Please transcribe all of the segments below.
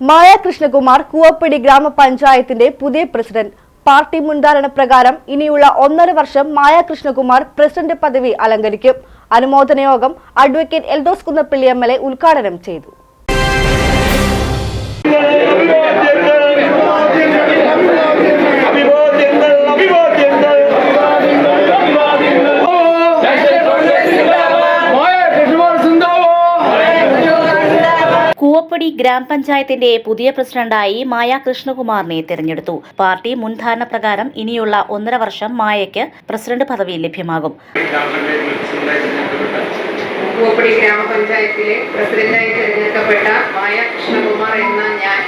മായ കൃഷ്ണകുമാർ കൂവപ്പടി ഗ്രാമപഞ്ചായത്തിന്റെ പുതിയ president. Party മുൻധാരണ പ്രകാരം ഇനിയുള്ള ഒന്നര വർഷം മായ കൃഷ്ണകുമാർ പ്രസിഡന്റ് പദവി അലങ്കരിക്കും. അനുമോദനയോഗം advocate Eldhose Kunnappilly M L A ഉദ്ഘാടനം ചെയ്തു. കൂവപ്പടി ഗ്രാമപഞ്ചായത്തിന്റെ പുതിയ പ്രസിഡന്റായി മായ കൃഷ്ണകുമാറിനെ തെരഞ്ഞെടുത്തു. പാർട്ടി മുൻധാരണ പ്രകാരം ഇനിയുള്ള ഒന്നര വർഷം മായയ്ക്ക് പ്രസിഡന്റ് പദവി ലഭ്യമാകും. തോപ്പടി ഗ്രാമപഞ്ചായത്തിലെ പ്രസിഡന്റായി തിരഞ്ഞെടുക്കപ്പെട്ട മായ കൃഷ്ണകുമാർ എന്ന ഞാൻ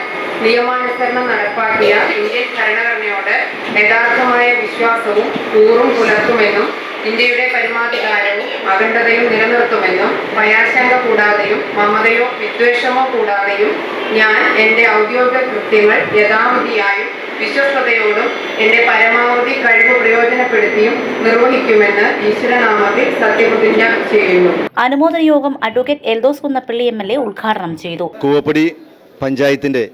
നിയമാനുസരണം നടപ്പാക്കിയ ഇന്ത്യൻ ഭരണഘടനയോട് യഥാർത്ഥമായ വിശ്വാസവും കൂറും പുലർത്തുമെന്നും ഇന്ത്യയുടെ പരമാധികാരവും അഖണ്ഡതയും നിലനിർത്തുമെന്നും ഭയാശങ്ക കൂടാതെയും മമതയോ വിദ്വേഷമോ കൂടാതെയും ഞാൻ എന്റെ ഔദ്യോഗിക കൃത്യങ്ങൾ യഥാവിധിയായും വിശ്വസ്തയോടും എന്റെ പരമാവധി കഴിവ് പ്രയോജനപ്പെടുത്തിയും നിർവഹിക്കുമെന്ന് ഈശ്വരനാമത്തിൽ സത്യപ്രതിജ്ഞ ചെയ്യുന്നു. അനുമോദന യോഗം advocate Eldhose Kunnappilly M L A ഉദ്ഘാടനം ചെയ്തു. കൂവപ്പടി പഞ്ചായത്തിന്റെ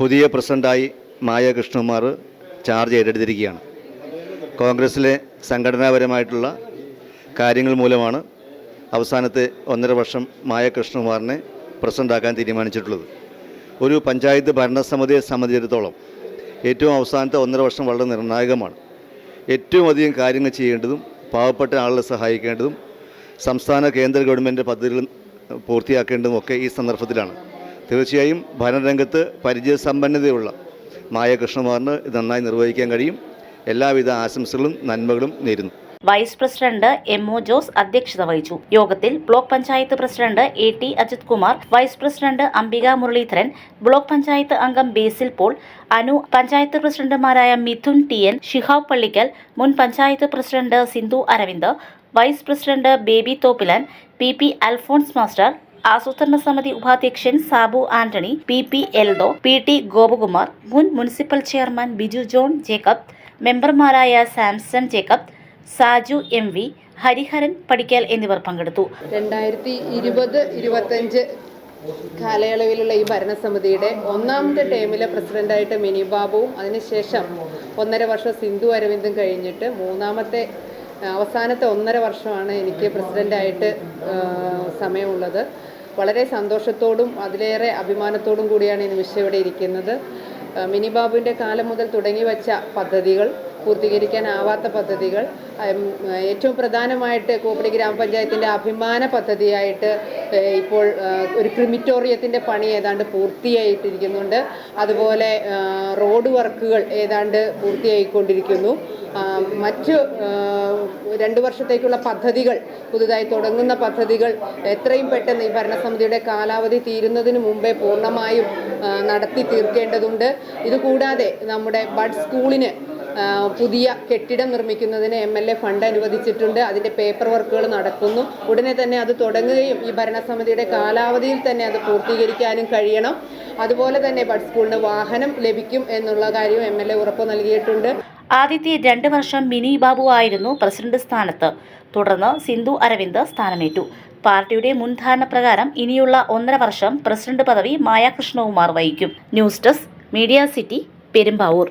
പുതിയ പ്രസിഡന്റായി മായ കൃഷ്ണകുമാർ ചാർജ് ഏറ്റെടുത്തിരിക്കുകയാണ്. കോൺഗ്രസ്സിലെ സംഘടനാപരമായിട്ടുള്ള കാര്യങ്ങൾ മൂലമാണ് അവസാനത്തെ ഒന്നര വർഷം മായ കൃഷ്ണകുമാറിനെ പ്രസിഡന്റാക്കാൻ തീരുമാനിച്ചിട്ടുള്ളത്. ഒരു പഞ്ചായത്ത് ഭരണസമിതിയെ സംബന്ധിച്ചിടത്തോളം ഏറ്റവും അവസാനത്തെ ഒന്നര വർഷം വളരെ നിർണായകമാണ്. ഏറ്റവും അധികം കാര്യങ്ങൾ ചെയ്യേണ്ടതും പാവപ്പെട്ട ആളുകളെ സഹായിക്കേണ്ടതും സംസ്ഥാന കേന്ദ്ര ഗവൺമെന്റ് പദ്ധതികൾ പൂർത്തിയാക്കേണ്ടതും ഒക്കെ ഈ സന്ദർഭത്തിലാണ്. തീർച്ചയായും ഭരണരംഗത്ത് പരിചയസമ്പന്നതയുള്ള മായ കൃഷ്ണകുമാറിന് നന്നായി നിർവഹിക്കാൻ കഴിയും. എല്ലാവിധ ആശംസകളും നന്മകളും നേരുന്നു. Vice president M O Jose അധ്യക്ഷത വഹിച്ചു. യോഗത്തിൽ block panchayat president A T Ajith Kumar vice president Ambika Muraleedharan block panchayat അംഗം ബേസിൽ പോൾ അനു പഞ്ചായത്ത് പ്രസിഡന്റുമാരായ മിഥുൻ ടി എൻ ഷിഹാബ് പള്ളിക്കൽ മുൻ panchayat president Sindhu Aravind vice president Baby Thoppilan P P Alphonse master ആസൂത്രണ സമിതി ഉപാധ്യക്ഷൻ Sabu Antony P P Eldho P T Gopakumar മുൻ municipal chairman Biju John Jacob മെമ്പർമാരായ Samson Jacob Saju M V Hariharan Padikkal എന്നിവർ പങ്കെടുത്തു. രണ്ടായിരത്തി ഇരുപത് ഇരുപത്തഞ്ച് കാലയളവിലുള്ള ഈ ഭരണസമിതിയുടെ ഒന്നാമത്തെ ടേമിലെ പ്രസിഡന്റായിട്ട് മിനി ബാബുവും അതിനുശേഷം ഒന്നര വർഷം സിന്ധു അരവിന്ദും കഴിഞ്ഞിട്ട് മൂന്നാമത്തെ അവസാനത്തെ ഒന്നര വർഷമാണ് എനിക്ക് പ്രസിഡന്റായിട്ട് സമയമുള്ളത്. വളരെ സന്തോഷത്തോടും അതിലേറെ അഭിമാനത്തോടും കൂടിയാണ് ഈ നിമിഷം ഇവിടെ ഇരിക്കുന്നത്. മിനി ബാബുവിന്റെ കാലം മുതൽ തുടങ്ങി വച്ച പദ്ധതികൾ പൂർത്തീകരിക്കാനാവാത്ത പദ്ധതികൾ ഏറ്റവും പ്രധാനമായിട്ട് കോപ്പടി ഗ്രാമപഞ്ചായത്തിന്റെ അഭിമാന പദ്ധതിയായിട്ട് ഇപ്പോൾ ഒരു ക്രിമിറ്റോറിയത്തിന്റെ പണി ഏതാണ്ട് പൂർത്തിയായിട്ടിരിക്കുന്നുണ്ട്. അതുപോലെ റോഡ് വർക്കുകൾ ഏതാണ്ട് പൂർത്തിയായിക്കൊണ്ടിരിക്കുന്നു. മറ്റ് രണ്ട് വർഷത്തേക്കുള്ള പദ്ധതികൾ പുതുതായി തുടങ്ങുന്ന പദ്ധതികൾ എത്രയും പെട്ടെന്ന് ഈ ഭരണസമിതിയുടെ കാലാവധി തീരുന്നതിന് മുമ്പേ പൂർണമായും നടത്തി തീർക്കേണ്ടതുണ്ട്. ഇതുകൂടാതെ നമ്മുടെ ബഡ് സ്കൂളിന് പുതിയ കെട്ടിടം നിർമ്മിക്കുന്നതിന് എം എൽ എ ഫണ്ട് അനുവദിച്ചിട്ടുണ്ട്. അതിന്റെ പേപ്പർ വർക്കുകൾ നടക്കുന്നു. ഉടനെ തന്നെ അത് തുടങ്ങുകയും ഈ ഭരണസമിതിയുടെ കാലാവധിയിൽ തന്നെ അത് പൂർത്തീകരിക്കാനും കഴിയണം. അതുപോലെ തന്നെ ബഡ് സ്കൂളിന് വാഹനം ലഭിക്കും എന്നുള്ള കാര്യവും എം എൽ എ ഉറപ്പ് നൽകിയിട്ടുണ്ട്. ആദ്യത്തെ രണ്ട് വർഷം മിനി ബാബു ആയിരുന്നു പ്രസിഡന്റ് സ്ഥാനത്ത്. തുടർന്ന് സിന്ധു അരവിന്ദ് സ്ഥാനമേറ്റു. പാർട്ടിയുടെ മുൻധാരണ പ്രകാരം ഇനിയുള്ള ഒന്നര വർഷം പ്രസിഡന്റ് പദവി മായാകൃഷ്ണകുമാർ വഹിക്കും. News desk media city Perumbavoor.